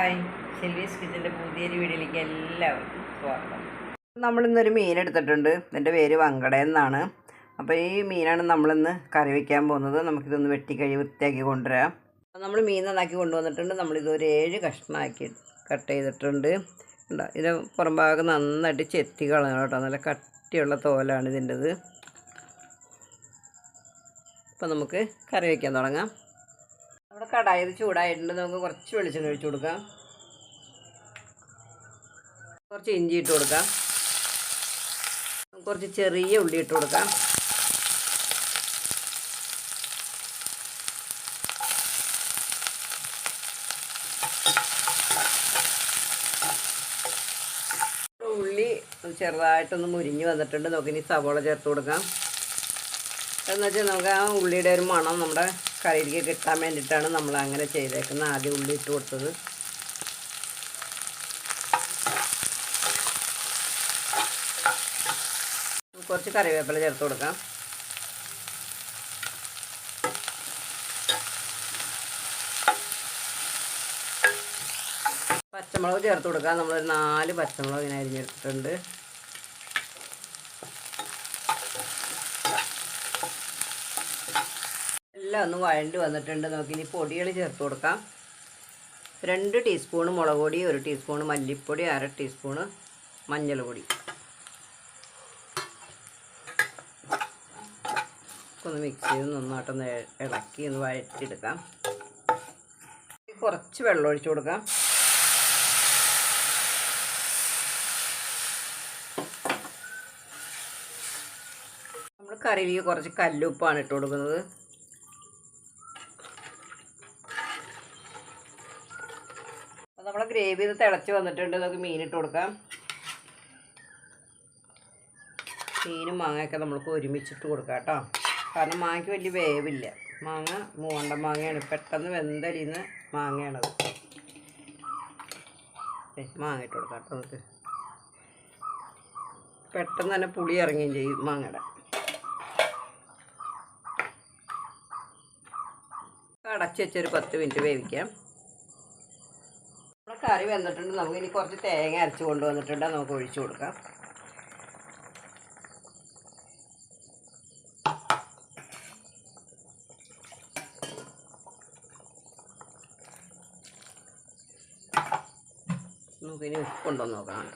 Hi. ശെൽവീസ് കിച്ചന്റെ പുതിയൊരു വീഡിയോയിലേക്ക് എല്ലാവർക്കും സ്വാഗതം. നമ്മളിന്നൊരു മീൻ എടുത്തിട്ടുണ്ട്. എന്റെ പേര് വങ്കട എന്നാണ്. അപ്പോൾ ഈ മീനാണ് നമ്മളിന്ന് കറി വയ്ക്കാൻ പോകുന്നത്. നമുക്കിതൊന്ന് വെട്ടിക്കഴി വൃത്തിയാക്കി കൊണ്ടുവരാം. നമ്മൾ മീൻ നന്നാക്കി കൊണ്ടുവന്നിട്ടുണ്ട്. നമ്മളിത് ഒരു ഏഴ് കഷ്ണമാക്കി കട്ട് ചെയ്തിട്ടുണ്ട്. ഉണ്ടോ ഇതിന്റെ പുറം ഭാഗം നന്നായിട്ട് ചെത്തി കളയണം കേട്ടോ. നല്ല കട്ടിയുള്ള തോലാണ് ഇതിന്റെത് അപ്പോൾ നമുക്ക് കറി വയ്ക്കാൻ തുടങ്ങാം. നമ്മുടെ കടായത് ചൂടായിട്ടുണ്ട്. നമുക്ക് കുറച്ച് വെളിച്ചെണ്ണ ഒഴിച്ചു കൊടുക്കാം. കുറച്ച് ഇഞ്ചി ഇട്ട് കൊടുക്കാം. കുറച്ച് ചെറിയ ഉള്ളി ഇട്ട് കൊടുക്കാം. ഉള്ളി ചെറുതായിട്ടൊന്ന് മുരിഞ്ഞ് വന്നിട്ടുണ്ട്. നമുക്കിനി സവോള ചേർത്ത് കൊടുക്കാം. എന്നുവെച്ചാൽ നമുക്ക് ആ ഉള്ളിയുടെ ഒരു മണം നമ്മുടെ കറിയിലേക്ക് കിട്ടാൻ വേണ്ടിയിട്ടാണ് നമ്മൾ അങ്ങനെ ചെയ്തേക്കുന്നത്. ആദ്യം ഉള്ളി ഇട്ട് കൊടുത്തത്. കുറച്ച് കറിവേപ്പില ചേർത്ത് കൊടുക്കാം. പച്ചമുളക് ചേർത്ത് കൊടുക്കാം. നമ്മളൊരു നാല് പച്ചമുളക് ഇങ്ങനെ അരിഞ്ഞെടുത്തിട്ടുണ്ട്. എല്ലാം ഒന്ന് വഴണ്ട് വന്നിട്ടുണ്ട്. നമുക്കിനി പൊടികൾ ചേർത്ത് കൊടുക്കാം. രണ്ട് ടീസ്പൂണ് മുളക് പൊടി ഒരു ടീസ്പൂണ് മല്ലിപ്പൊടി അര ടീസ്പൂണ് മഞ്ഞൾ പൊടി. ഒന്ന് മിക്സ് ചെയ്ത് നന്നായിട്ടൊന്ന് ഇളക്കി ഒന്ന് വഴറ്റിയെടുക്കാം. കുറച്ച് വെള്ളം ഒഴിച്ചു കൊടുക്കാം. നമ്മൾ കുറച്ച് കല്ലുപ്പാണ് ഇട്ട് കൊടുക്കുന്നത്. നമ്മളെ ഗ്രേവി ഇത് തിളച്ച് വന്നിട്ടുണ്ട്. നമുക്ക് മീനിട്ട് കൊടുക്കാം. മീനും മാങ്ങയൊക്കെ നമ്മൾക്ക് ഒരുമിച്ചിട്ട് കൊടുക്കാം കേട്ടോ. കാരണം മാങ്ങയ്ക്ക് വലിയ വേവില്ല. മാങ്ങ മൂവണ്ട മാങ്ങയാണ്. പെട്ടെന്ന് വെന്തലിന്ന് മാങ്ങയാണത്. മാങ്ങ ഇട്ട് കൊടുക്കാം നമുക്ക്. പെട്ടെന്ന് തന്നെ പുളി ഇറങ്ങുകയും ചെയ്യും മാങ്ങയുടെ. അടച്ച് വെച്ചൊരു പത്ത് മിനിറ്റ് വേവിക്കാം. കറി വന്നിട്ടുണ്ട്. നമുക്ക് ഇനി കുറച്ച് തേങ്ങ അരച്ച് കൊണ്ടുവന്നിട്ടുണ്ട്. നമുക്ക് ഒഴിച്ചു കൊടുക്കാം. നമുക്കിനി ഉപ്പുണ്ടോ എന്ന് നോക്കാം.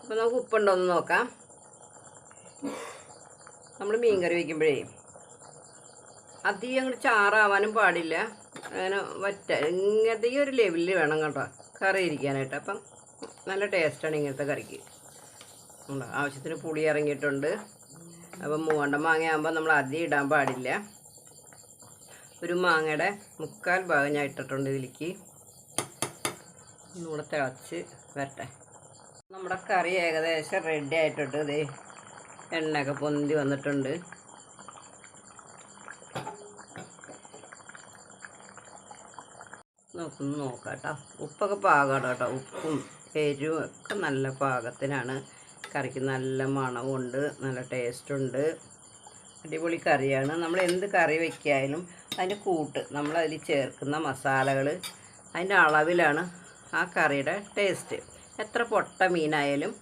അപ്പോൾ നമുക്ക് ഉപ്പുണ്ടോ എന്ന് നോക്കാം. നമ്മൾ മീൻ കറി വയ്ക്കുമ്പോഴേ അധികം അങ്ങോട്ട് ചാറാവാനും പാടില്ല. അങ്ങനെ വറ്റ ഇങ്ങനത്തെ ഈ ഒരു ലെവലിൽ വേണം കേട്ടോ കറി ഇരിക്കാനായിട്ട്. അപ്പം നല്ല ടേസ്റ്റാണ് ഇങ്ങനത്തെ കറിക്ക്. ആവശ്യത്തിന് പുളി ഇറങ്ങിയിട്ടുണ്ട്. അപ്പം മൂവണ്ട മാങ്ങയാകുമ്പോൾ നമ്മൾ അധികം ഇടാൻ പാടില്ല. ഒരു മാങ്ങയുടെ മുക്കാൽ ഭാഗം ഞാൻ ഇട്ടിട്ടുണ്ട് ഇതിലേക്ക്. ഒന്നുകൂടെ തിളച്ച് വരട്ടെ. നമ്മുടെ കറി ഏകദേശം റെഡി ആയിട്ടുണ്ട്. ഇതേ എണ്ണയൊക്കെ പൊന്തി വന്നിട്ടുണ്ട്. നോക്കുന്നു നോക്കാം കേട്ടോ ഉപ്പൊക്കെ പാകമാണ് കേട്ടോ ഉപ്പും എരിവും ഒക്കെ നല്ല പാകത്തിനാണ്. കറിക്ക് നല്ല മണമുണ്ട് നല്ല ടേസ്റ്റുണ്ട്. അടിപൊളി കറിയാണ്. നമ്മൾ എന്ത് കറി വയ്ക്കായാലും അതിന്റെ കൂട്ട് നമ്മളതിൽ ചേർക്കുന്ന മസാലകൾ അതിന്റെ അളവിലാണ് ആ കറിയുടെ ടേസ്റ്റ്. എത്ര പൊട്ട മീനായാലും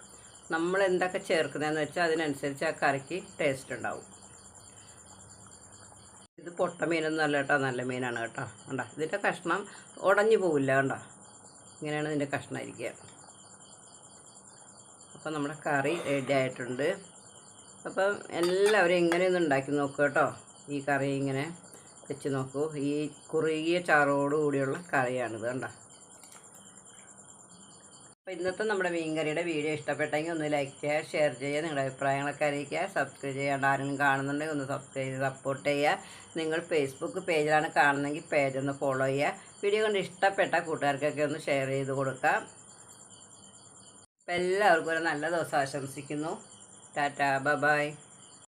നമ്മൾ എന്തൊക്കെ ചേർക്കുന്നതെന്ന് വെച്ചാൽ അതിനനുസരിച്ച് ആ കറിക്ക് ടേസ്റ്റ് ഉണ്ടാവും. ഇത് പൊട്ട മീനൊന്നും അല്ല കേട്ടോ നല്ല മീനാണ് കേട്ടോ. കണ്ടോ ഇതിന്റെ കഷ്ണം ഉടഞ്ഞു പോവില്ല കണ്ടോ? ഇങ്ങനെയാണ് ഇതിന്റെ കഷ്ണം ഇരിക്കുക. അപ്പോൾ നമ്മുടെ കറി റെഡി ആയിട്ടുണ്ട്. അപ്പം എല്ലാവരും ഇങ്ങനെയൊന്ന് ഉണ്ടാക്കി നോക്കുക കേട്ടോ. ഈ കറി ഇങ്ങനെ വെച്ച് നോക്കൂ. ഈ കുറുകിയ ചാറോടുകൂടിയുള്ള കറിയാണിത് കണ്ടോ. അപ്പോൾ ഇന്നത്തെ നമ്മുടെ മീൻകറിയുടെ വീഡിയോ ഇഷ്ടപ്പെട്ടെങ്കിൽ ഒന്ന് ലൈക്ക് ചെയ്യുക ഷെയർ ചെയ്യുക നിങ്ങളുടെ അഭിപ്രായങ്ങളൊക്കെ അറിയിക്കുക സബ്സ്ക്രൈബ് ചെയ്യേണ്ട ആരെങ്കിലും കാണുന്നുണ്ടെങ്കിൽ ഒന്ന് സബ്സ്ക്രൈബ് ചെയ്ത് സപ്പോർട്ട് ചെയ്യുക. നിങ്ങൾ ഫേസ്ബുക്ക് പേജിലാണ് കാണുന്നതെങ്കിൽ പേജ് ഒന്ന് ഫോളോ ചെയ്യുക. വീഡിയോ കൊണ്ട് ഇഷ്ടപ്പെട്ട കൂട്ടുകാർക്കൊക്കെ ഒന്ന് ഷെയർ ചെയ്ത് കൊടുക്കാം അപ്പോൾ എല്ലാവർക്കും ഒരു നല്ല ദിവസം ആശംസിക്കുന്നു. ടാറ്റാ ബ ബൈ